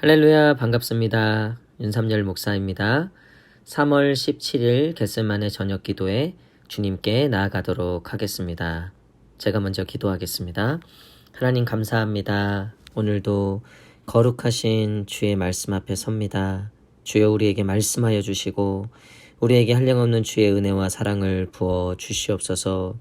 할렐루야 반갑습니다. 윤삼열 목사입니다. 3월 17일 개슴만의 저녁 기도에 주님께 나아가도록 하겠습니다. 제가 먼저 기도하겠습니다. 하나님 감사합니다. 오늘도 거룩하신 주의 말씀 앞에 섭니다. 주여 우리에게 말씀하여 주시고 우리에게 한량없는 주의 은혜와 사랑을 부어 주시옵소서.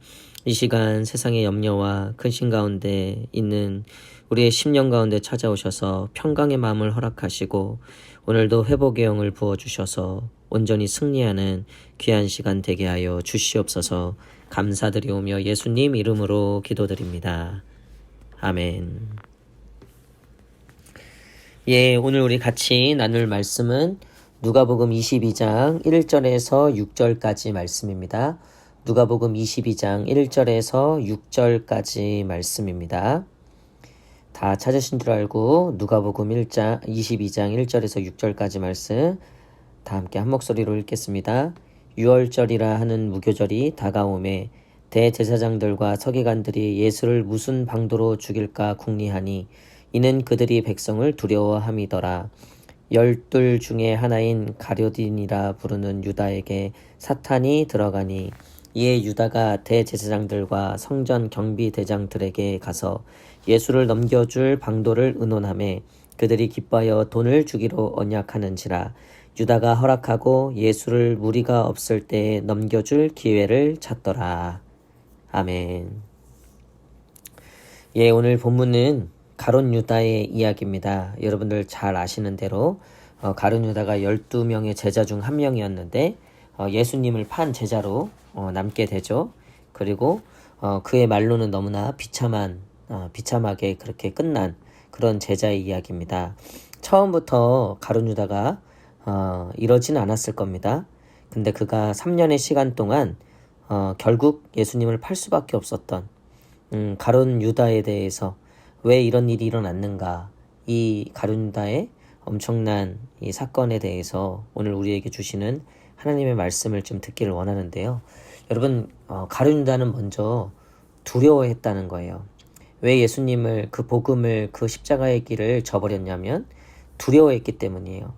이 시간 세상의 염려와 근심 가운데 있는 우리의 심령 가운데 찾아오셔서 평강의 마음을 허락하시고 오늘도 회복의 영을 부어주셔서 온전히 승리하는 귀한 시간 되게 하여 주시옵소서 감사드리오며 예수님 이름으로 기도드립니다. 아멘. 예, 오늘 우리 같이 나눌 말씀은 누가복음 22장 1절에서 6절까지 말씀입니다. 누가복음 22장 1절에서 6절까지 말씀입니다. 다 찾으신 줄 알고 누가복음 1장 22장 1절에서 6절까지 말씀 다 함께 한 목소리로 읽겠습니다. 6월절이라 하는 무교절이 다가오매 대제사장들과 서기관들이 예수를 무슨 방도로 죽일까 궁리하니 이는 그들이 백성을 두려워함이더라. 열둘 중에 하나인 가료딘이라 부르는 유다에게 사탄이 들어가니 이에 유다가 대제사장들과 성전 경비대장들에게 가서 예수를 넘겨줄 방도를 의논함에 그들이 기뻐하여 돈을 주기로 언약하는지라 유다가 허락하고 예수를 무리가 없을 때에 넘겨줄 기회를 찾더라. 아멘. 예, 오늘 본문은 가론 유다의 이야기입니다. 여러분들 잘 아시는 대로 어, 가론 유다가 12명의 제자 중 한 명이었는데 어, 예수님을 판 제자로 어, 남게 되죠. 그리고 어, 그의 말로는 너무나 비참한 어, 비참하게 그렇게 끝난 그런 제자의 이야기입니다. 처음부터 가룟 유다가 어, 이러진 않았을 겁니다. 근데 그가 3년의 시간 동안 어, 결국 예수님을 팔 수밖에 없었던 음, 가룟 유다에 대해서 왜 이런 일이 일어났는가 이 가룟 유다의 엄청난 이 사건에 대해서 오늘 우리에게 주시는 하나님의 말씀을 좀 듣기를 원하는데요. 여러분 어, 가룟 유다는 먼저 두려워했다는 거예요. 왜 예수님을 그 복음을 그 십자가의 길을 저버렸냐면 두려워했기 때문이에요.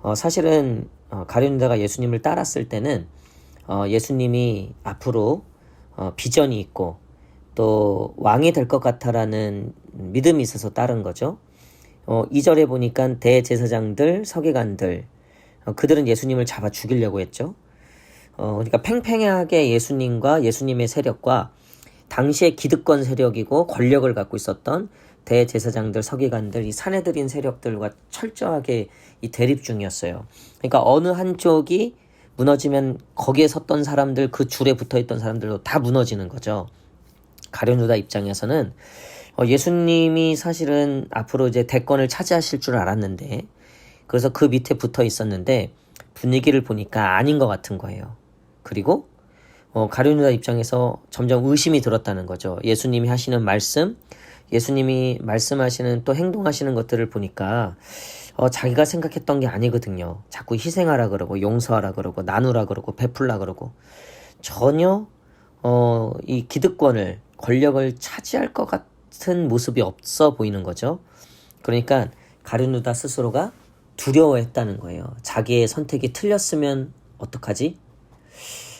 어, 사실은 어, 가룟유다가 예수님을 따랐을 때는 어, 예수님이 앞으로 어, 비전이 있고 또 왕이 될 것 같아라는 믿음이 있어서 따른 거죠. 어, 2절에 보니까 대제사장들, 서기관들 어, 그들은 예수님을 잡아 죽이려고 했죠. 어, 그러니까 팽팽하게 예수님과 예수님의 세력과 당시의 기득권 세력이고 권력을 갖고 있었던 대제사장들, 서기관들, 이 사내들인 세력들과 철저하게 이 대립 중이었어요. 그러니까 어느 한쪽이 무너지면 거기에 섰던 사람들, 그 줄에 붙어 있던 사람들도 다 무너지는 거죠. 가룟유다 입장에서는 어, 예수님이 사실은 앞으로 이제 대권을 차지하실 줄 알았는데, 그래서 그 밑에 붙어 있었는데 분위기를 보니까 아닌 것 같은 거예요. 그리고 어, 가룟유다 입장에서 점점 의심이 들었다는 거죠. 예수님이 하시는 말씀, 예수님이 말씀하시는 또 행동하시는 것들을 보니까 어, 자기가 생각했던 게 아니거든요. 자꾸 희생하라 그러고 용서하라 그러고 나누라 그러고 베풀라 그러고 전혀 어, 이 기득권을 권력을 차지할 것 같은 모습이 없어 보이는 거죠. 그러니까 가룟유다 스스로가 두려워했다는 거예요. 자기의 선택이 틀렸으면 어떡하지?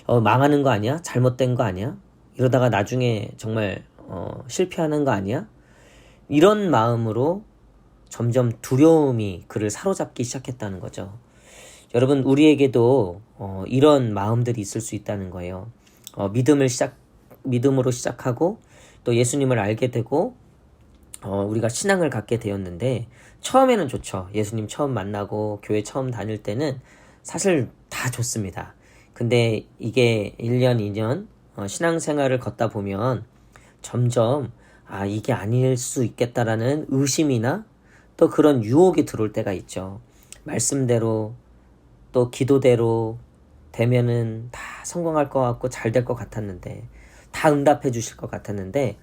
어, 망하는 거 아니야? 잘못된 거 아니야? 이러다가 나중에 정말 어, 실패하는 거 아니야? 이런 마음으로 점점 두려움이 그를 사로잡기 시작했다는 거죠. 여러분 우리에게도 어, 이런 마음들이 있을 수 있다는 거예요. 어, 믿음을 시작 믿음으로 시작하고 또 예수님을 알게 되고 어, 우리가 신앙을 갖게 되었는데 처음에는 좋죠. 예수님 처음 만나고 교회 처음 다닐 때는 사실 다 좋습니다. 근데 이게 1년, 2년 어, 신앙생활을 걷다 보면 점점 아, 이게 아닐 수 있겠다라는 의심이나 또 그런 유혹이 들어올 때가 있죠. 말씀대로 또 기도대로 되면은 다 성공할 것 같고 잘 될 것 같았는데 다 응답해 주실 것 같았는데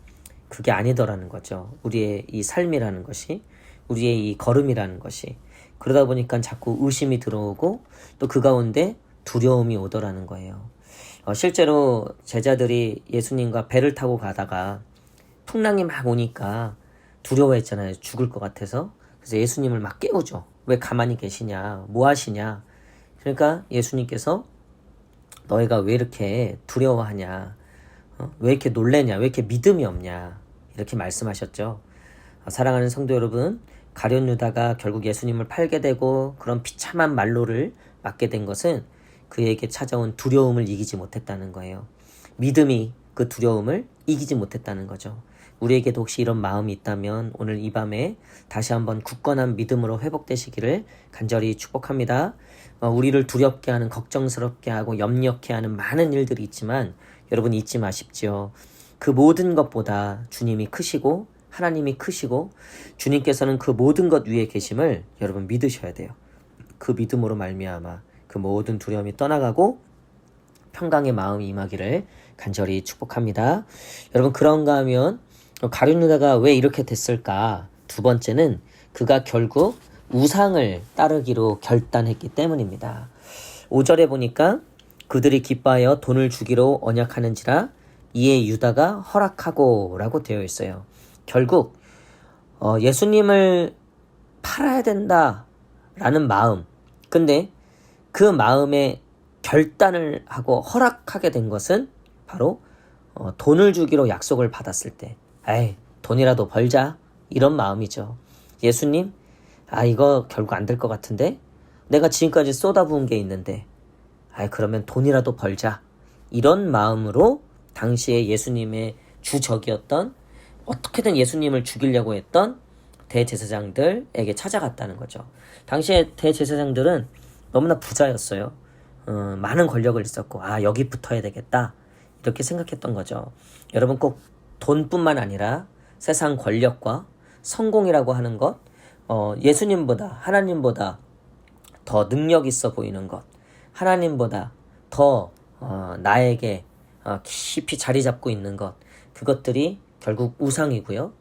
그게 아니더라는 거죠. 우리의 이 삶이라는 것이 우리의 이 걸음이라는 것이 그러다 보니까 자꾸 의심이 들어오고 또 그 가운데 두려움이 오더라는 거예요. 어, 실제로 제자들이 예수님과 배를 타고 가다가 풍랑이 막 오니까 두려워했잖아요. 죽을 것 같아서. 그래서 예수님을 막 깨우죠. 왜 가만히 계시냐? 뭐 하시냐? 그러니까 예수님께서 너희가 왜 이렇게 두려워하냐? 어? 왜 이렇게 놀래냐? 왜 이렇게 믿음이 없냐? 이렇게 말씀하셨죠. 어, 사랑하는 성도 여러분, 가룟 유다가 결국 예수님을 팔게 되고 그런 비참한 말로를 맞게 된 것은 그에게 찾아온 두려움을 이기지 못했다는 거예요. 믿음이 그 두려움을 이기지 못했다는 거죠. 우리에게도 혹시 이런 마음이 있다면 오늘 이 밤에 다시 한번 굳건한 믿음으로 회복되시기를 간절히 축복합니다. 어, 우리를 두렵게 하는 걱정스럽게 하고 염려케 하는 많은 일들이 있지만 여러분 잊지 마십시오. 그 모든 것보다 주님이 크시고 하나님이 크시고 주님께서는 그 모든 것 위에 계심을 여러분 믿으셔야 돼요. 그 믿음으로 말미암아 그 모든 두려움이 떠나가고 평강의 마음이 임하기를 간절히 축복합니다. 여러분 그런가 하면 가룟 유다가 왜 이렇게 됐을까? 두 번째는 그가 결국 우상을 따르기로 결단했기 때문입니다. 5절에 보니까 그들이 기뻐하여 돈을 주기로 언약하는지라 이에 유다가 허락하고 라고 되어 있어요. 결국 어, 예수님을 팔아야 된다 라는 마음 근데 그 마음에 결단을 하고 허락하게 된 것은 바로 어, 돈을 주기로 약속을 받았을 때 에이 돈이라도 벌자 이런 마음이죠. 예수님 아 이거 결국 안 될 것 같은데 내가 지금까지 쏟아부은 게 있는데 아 그러면 돈이라도 벌자 이런 마음으로 당시에 예수님의 주적이었던 어떻게든 예수님을 죽이려고 했던 대제사장들에게 찾아갔다는 거죠. 당시에 대제사장들은 너무나 부자였어요. 어, 많은 권력을 있었고 아 여기 붙어야 되겠다 이렇게 생각했던 거죠. 여러분 꼭 돈뿐만 아니라 세상 권력과 성공이라고 하는 것, 어, 예수님보다 하나님보다 더 능력 있어 보이는 것, 하나님보다 더 어, 나에게 어, 깊이 자리 잡고 있는 것, 그것들이 결국 우상이고요.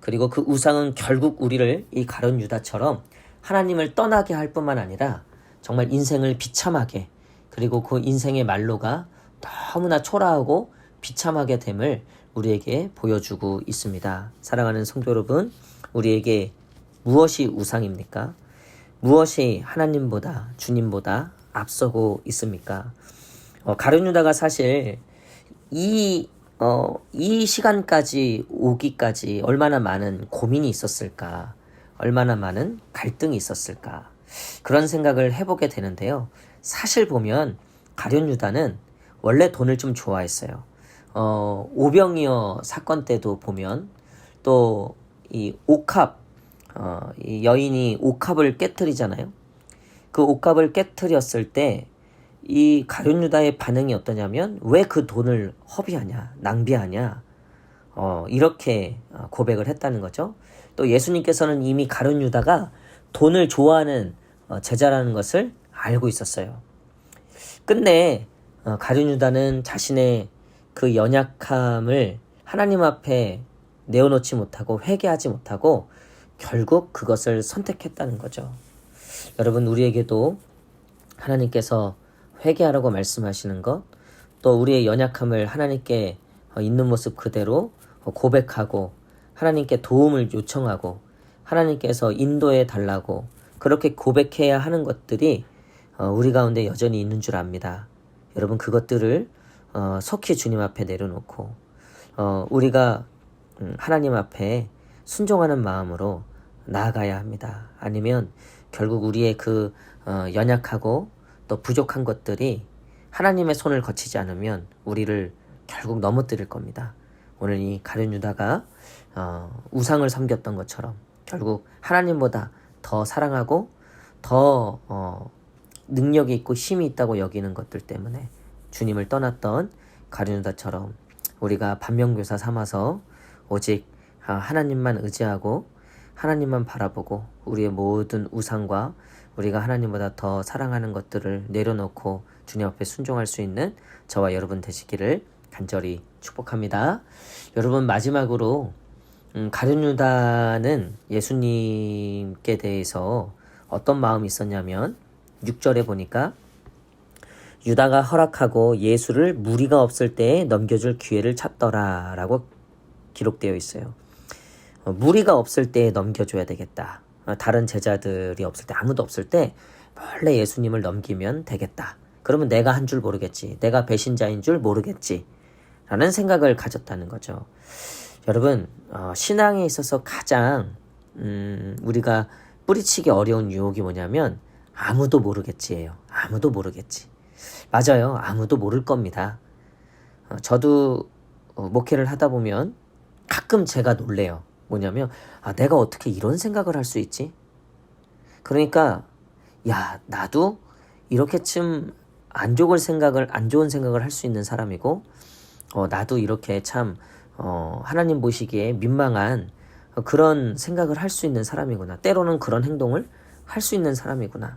그리고 그 우상은 결국 우리를 이 가론 유다처럼 하나님을 떠나게 할 뿐만 아니라 정말 인생을 비참하게 그리고 그 인생의 말로가 너무나 초라하고 비참하게 됨을 우리에게 보여주고 있습니다. 사랑하는 성도 여러분, 우리에게 무엇이 우상입니까? 무엇이 하나님보다 주님보다 앞서고 있습니까? 어, 가룟 유다가 사실 이, 어, 이 시간까지 오기까지 얼마나 많은 고민이 있었을까? 얼마나 많은 갈등이 있었을까? 그런 생각을 해보게 되는데요. 사실 보면 가룟 유다는 원래 돈을 좀 좋아했어요. 어, 오병이어 사건 때도 보면 또 이 옥합 어, 이 여인이 옥합을 깨뜨리잖아요. 그 옥합을 깨뜨렸을 때 이 가룟 유다의 반응이 어떠냐면 왜 그 돈을 허비하냐, 낭비하냐, 어, 이렇게 고백을 했다는 거죠. 또 예수님께서는 이미 가룟 유다가 돈을 좋아하는 어, 제자라는 것을 알고 있었어요. 끝내 어, 가룟 유다는 자신의 그 연약함을 하나님 앞에 내어놓지 못하고 회개하지 못하고 결국 그것을 선택했다는 거죠. 여러분 우리에게도 하나님께서 회개하라고 말씀하시는 것, 또 우리의 연약함을 하나님께 있는 모습 그대로 고백하고 하나님께 도움을 요청하고 하나님께서 인도해 달라고 그렇게 고백해야 하는 것들이 우리 가운데 여전히 있는 줄 압니다. 여러분 그것들을 어, 속히 주님 앞에 내려놓고 어, 우리가 음, 하나님 앞에 순종하는 마음으로 나아가야 합니다. 아니면 결국 우리의 그 어, 연약하고 또 부족한 것들이 하나님의 손을 거치지 않으면 우리를 결국 넘어뜨릴 겁니다. 오늘 이 가룟 유다가 어, 우상을 섬겼던 것처럼 결국 하나님보다 더 사랑하고 더 어, 능력이 있고 힘이 있다고 여기는 것들 때문에 주님을 떠났던 가룟유다처럼 우리가 반면교사 삼아서 오직 하나님만 의지하고 하나님만 바라보고 우리의 모든 우상과 우리가 하나님보다 더 사랑하는 것들을 내려놓고 주님 앞에 순종할 수 있는 저와 여러분 되시기를 간절히 축복합니다. 여러분 마지막으로 음, 가룟유다는 예수님께 대해서 어떤 마음이 있었냐면 6절에 보니까 유다가 허락하고 예수를 무리가 없을 때에 넘겨줄 기회를 찾더라 라고 기록되어 있어요. 어, 무리가 없을 때에 넘겨줘야 되겠다. 어, 다른 제자들이 없을 때 아무도 없을 때 몰래 예수님을 넘기면 되겠다. 그러면 내가 한 줄 모르겠지. 내가 배신자인 줄 모르겠지. 라는 생각을 가졌다는 거죠. 여러분, 어, 신앙에 있어서 가장, 음, 우리가 뿌리치기 어려운 유혹이 뭐냐면, 아무도 모르겠지예요. 아무도 모르겠지. 맞아요. 아무도 모를 겁니다. 어, 저도 어, 목회를 하다 보면 가끔 제가 놀래요. 뭐냐면, 아, 내가 어떻게 이런 생각을 할 수 있지? 그러니까, 야, 나도 이렇게쯤 안 좋을 생각을, 안 좋은 생각을 할 수 있는 사람이고, 어, 나도 이렇게 참, 어, 하나님 보시기에 민망한 그런 생각을 할 수 있는 사람이구나. 때로는 그런 행동을 할 수 있는 사람이구나.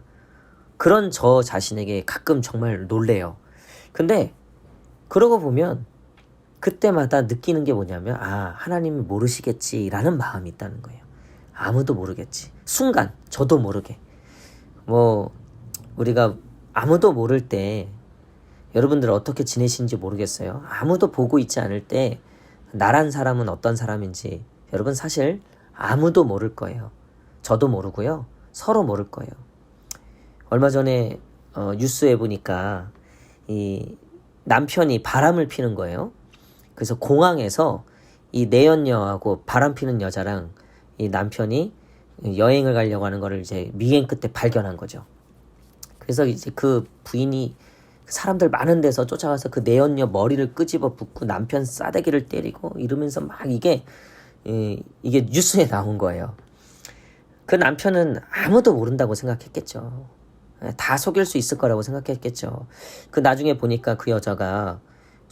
그런 저 자신에게 가끔 정말 놀래요. 근데, 그러고 보면, 그때마다 느끼는 게 뭐냐면, 아, 하나님이 모르시겠지라는 마음이 있다는 거예요. 아무도 모르겠지. 순간, 저도 모르게. 뭐, 우리가 아무도 모를 때, 여러분들 어떻게 지내시는지 모르겠어요. 아무도 보고 있지 않을 때, 나란 사람은 어떤 사람인지, 여러분 사실 아무도 모를 거예요. 저도 모르고요. 서로 모를 거예요. 얼마 전에 어, 뉴스에 보니까 이 남편이 바람을 피는 거예요. 그래서 공항에서 이 내연녀하고 바람 피는 여자랑 이 남편이 여행을 가려고 하는 거를 이제 미행 끝에 발견한 거죠. 그래서 이제 그 부인이 사람들 많은 데서 쫓아가서 그 내연녀 머리를 끄집어 붓고 남편 싸대기를 때리고 이러면서 막 이게 이, 이게 뉴스에 나온 거예요. 그 남편은 아무도 모른다고 생각했겠죠. 다 속일 수 있을 거라고 생각했겠죠. 그 나중에 보니까 그 여자가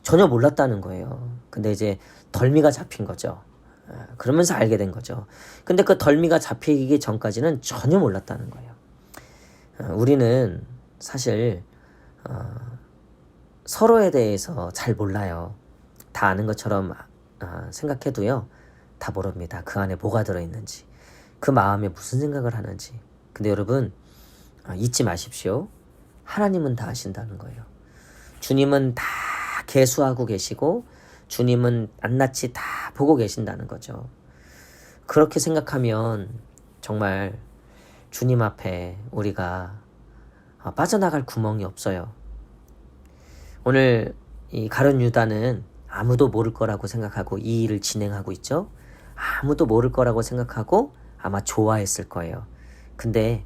전혀 몰랐다는 거예요. 근데 이제 덜미가 잡힌 거죠. 아, 그러면서 알게 된 거죠. 근데 그 덜미가 잡히기 전까지는 전혀 몰랐다는 거예요. 아, 우리는 사실 어, 서로에 대해서 잘 몰라요. 다 아는 것처럼 어, 생각해도요. 다 모릅니다. 그 안에 뭐가 들어있는지. 그 마음에 무슨 생각을 하는지. 근데 여러분, 어, 잊지 마십시오. 하나님은 다 아신다는 거예요. 주님은 다 개수하고 계시고, 주님은 낱낱이 다 보고 계신다는 거죠. 그렇게 생각하면 정말 주님 앞에 우리가 어, 빠져나갈 구멍이 없어요. 오늘 이 가론 유다는 아무도 모를 거라고 생각하고 이 일을 진행하고 있죠. 아무도 모를 거라고 생각하고 아마 좋아했을 거예요. 근데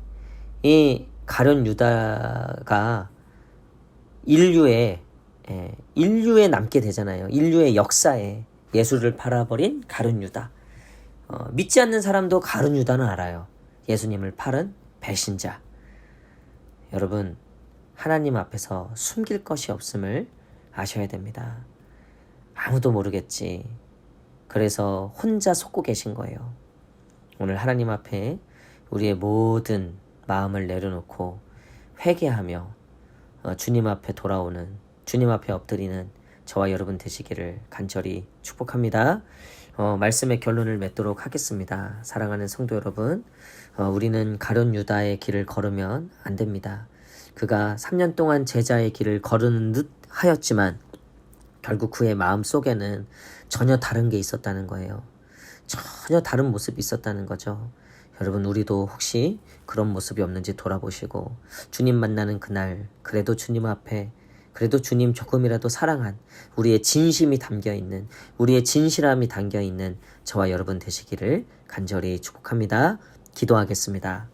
이 가련 유다가 인류의 예, 인류에 남게 되잖아요. 인류의 역사에 예수를 팔아버린 가룟 유다. 어, 믿지 않는 사람도 가룟 유다는 알아요. 예수님을 팔은 배신자. 여러분, 하나님 앞에서 숨길 것이 없음을 아셔야 됩니다. 아무도 모르겠지. 그래서 혼자 속고 계신 거예요. 오늘 하나님 앞에 우리의 모든 마음을 내려놓고 회개하며 어, 주님 앞에 돌아오는 주님 앞에 엎드리는 저와 여러분 되시기를 간절히 축복합니다. 어, 말씀의 결론을 맺도록 하겠습니다. 사랑하는 성도 여러분, 어, 우리는 가련 유다의 길을 걸으면 안 됩니다. 그가 3년 동안 제자의 길을 걸은 듯 하였지만 결국 그의 마음 속에는 전혀 다른 게 있었다는 거예요. 전혀 다른 모습이 있었다는 거죠. 여러분, 우리도 혹시 그런 모습이 없는지 돌아보시고, 주님 만나는 그날, 그래도 주님 앞에, 그래도 주님 조금이라도 사랑한, 우리의 진심이 담겨 있는, 우리의 진실함이 담겨 있는 저와 여러분 되시기를 간절히 축복합니다. 기도하겠습니다.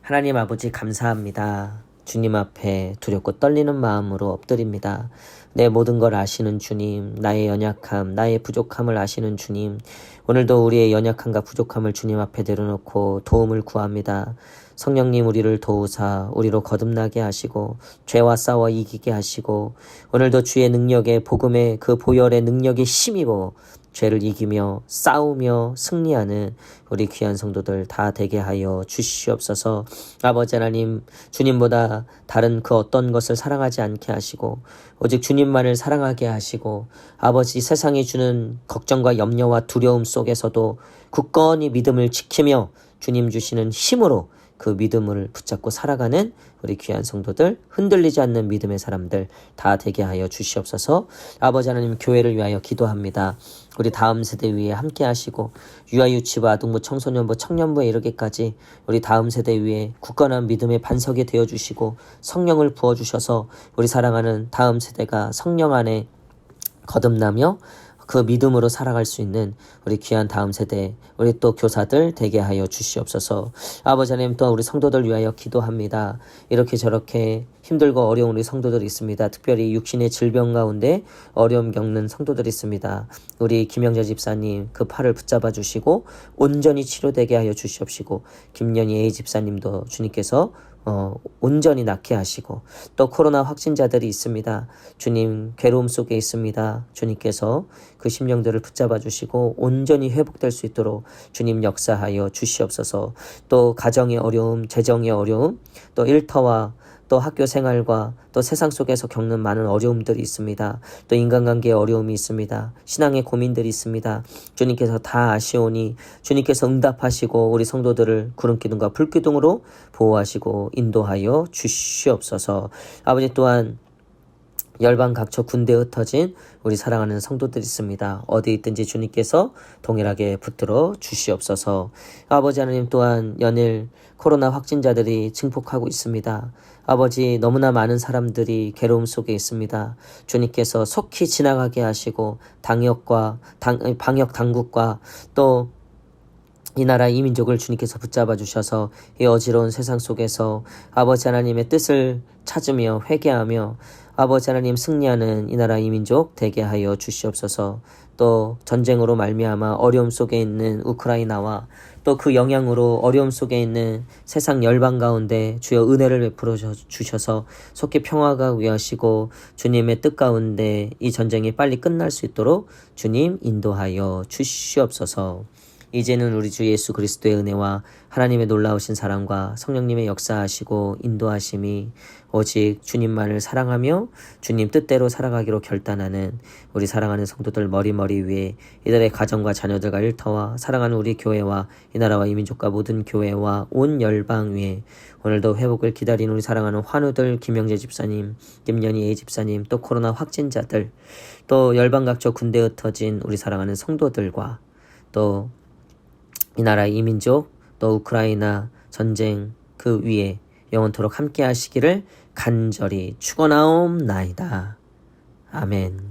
하나님 아버지 감사합니다. 주님 앞에 두렵고 떨리는 마음으로 엎드립니다. 내 모든 걸 아시는 주님, 나의 연약함, 나의 부족함을 아시는 주님, 오늘도 우리의 연약함과 부족함을 주님 앞에 내려놓고 도움을 구합니다. 성령님 우리를 도우사 우리로 거듭나게 하시고 죄와 싸워 이기게 하시고 오늘도 주의 능력에 복음의 그 보혈의 능력에 힘입어 죄를 이기며 싸우며 승리하는 우리 귀한 성도들 다 되게 하여 주시옵소서. 아버지 하나님, 주님보다 다른 그 어떤 것을 사랑하지 않게 하시고, 오직 주님만을 사랑하게 하시고, 아버지 세상이 주는 걱정과 염려와 두려움 속에서도 굳건히 믿음을 지키며 주님 주시는 힘으로 그 믿음을 붙잡고 살아가는 우리 귀한 성도들, 흔들리지 않는 믿음의 사람들 다 되게 하여 주시옵소서. 아버지 하나님 교회를 위하여 기도합니다. 우리 다음 세대 위에 함께 하시고 유아유치부 아동부 청소년부 청년부에 이르기까지 우리 다음 세대 위에 굳건한 믿음의 반석이 되어 주시고 성령을 부어 주셔서 우리 사랑하는 다음 세대가 성령 안에 거듭나며 그 믿음으로 살아갈 수 있는 우리 귀한 다음 세대, 우리 또 교사들 되게 하여 주시옵소서. 아버지 하나님 또 우리 성도들 위하여 기도합니다. 이렇게 저렇게 힘들고 어려운 우리 성도들이 있습니다. 특별히 육신의 질병 가운데 어려움 겪는 성도들이 있습니다. 우리 김영자 집사님 그 팔을 붙잡아 주시고 온전히 치료되게 하여 주시옵시고 김연희 A 집사님도 주님께서 어, 온전히 낫게 하시고 또 코로나 확진자들이 있습니다. 주님 괴로움 속에 있습니다. 주님께서 그 심령들을 붙잡아 주시고 온전히 회복될 수 있도록 주님 역사하여 주시옵소서. 또 가정의 어려움, 재정의 어려움, 또 일터와 또 학교 생활과 또 세상 속에서 겪는 많은 어려움들이 있습니다. 또 인간관계의 어려움이 있습니다. 신앙의 고민들이 있습니다. 주님께서 다 아시오니 주님께서 응답하시고 우리 성도들을 구름기둥과 불기둥으로 보호하시고 인도하여 주시옵소서. 아버지 또한 열방 각처 군대에 흩어진 우리 사랑하는 성도들이 있습니다. 어디 있든지 주님께서 동일하게 붙들어 주시옵소서. 아버지 하나님 또한 연일 코로나 확진자들이 증폭하고 있습니다. 아버지 너무나 많은 사람들이 괴로움 속에 있습니다. 주님께서 속히 지나가게 하시고 당역과 당, 방역 당국과 또이 나라 이 민족을 주님께서 붙잡아 주셔서 이 어지러운 세상 속에서 아버지 하나님의 뜻을 찾으며 회개하며 아버지 하나님 승리하는 이 나라 이 민족 되게 하여 주시옵소서. 또 전쟁으로 말미암아 어려움 속에 있는 우크라이나와 또 그 영향으로 어려움 속에 있는 세상 열방 가운데 주여 은혜를 베풀어 주셔서 속히 평화가 위하시고 주님의 뜻 가운데 이 전쟁이 빨리 끝날 수 있도록 주님 인도하여 주시옵소서. 이제는 우리 주 예수 그리스도의 은혜와 하나님의 놀라우신 사랑과 성령님의 역사하시고 인도하심이 오직 주님만을 사랑하며 주님 뜻대로 살아가기로 결단하는 우리 사랑하는 성도들 머리머리 위에 이들의 가정과 자녀들과 일터와 사랑하는 우리 교회와 이 나라와 이 민족과 모든 교회와 온 열방 위에 오늘도 회복을 기다리는 우리 사랑하는 환우들 김영재 집사님, 김연희 A 집사님, 또 코로나 확진자들, 또 열방 각처 군대에 흩어진 우리 사랑하는 성도들과 또 이 나라 이민족 또 우크라이나 전쟁 그 위에 영원토록 함께 하시기를 간절히 축원하옵나이다. 아멘.